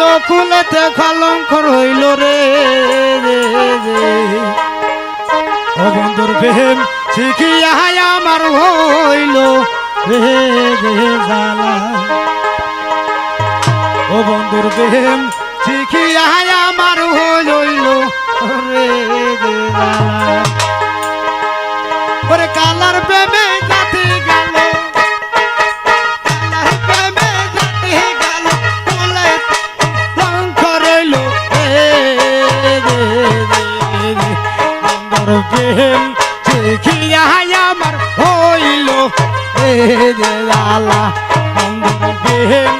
রইল কুলেতে কলঙ্ক রইল রে বন্ধুর প্রেম শিখিয়া আমার হইল? ও বন্ধুর প্রেম শিখিয়া আমার হইল? রে কালার প্রেমে প্রেম দেখিয়া আমার হইল রে লালা প্রেম।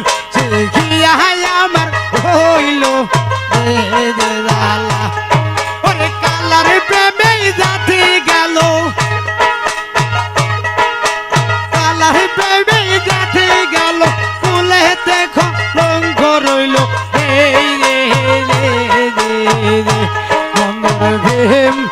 him.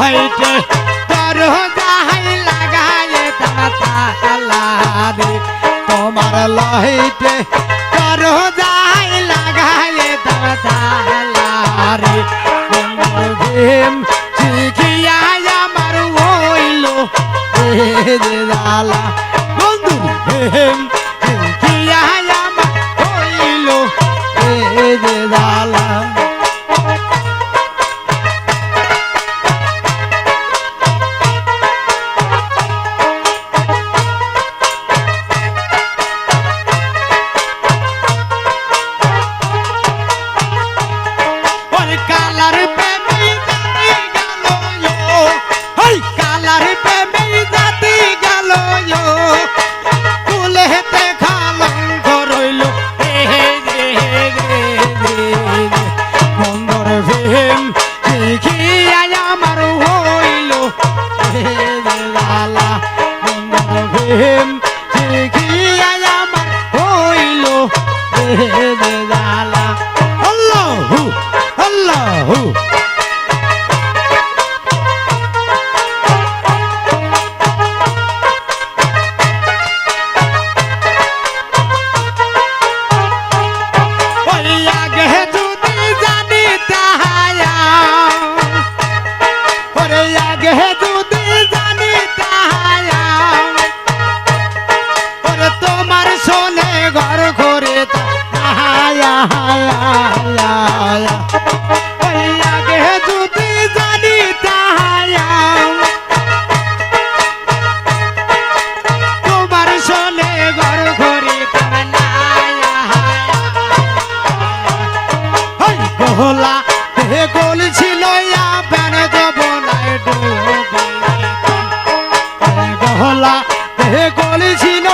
হইতে তোর যাহাই লাগায় তোমার Lohit him, take he, I am, oh, he, lo, he, the, the, the, ঢোলা হে গোল ছিল বেন যবনায় ঢোলা হে গোল ছিল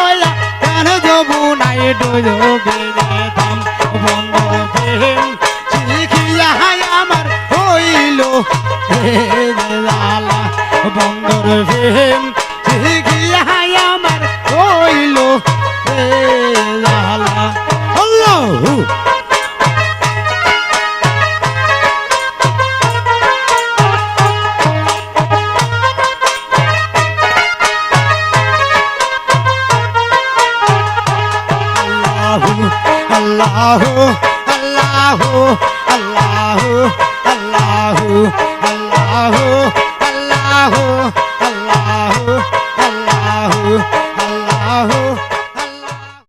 বেন যবনায় ডোবে আমার হইল বন্দর ভেম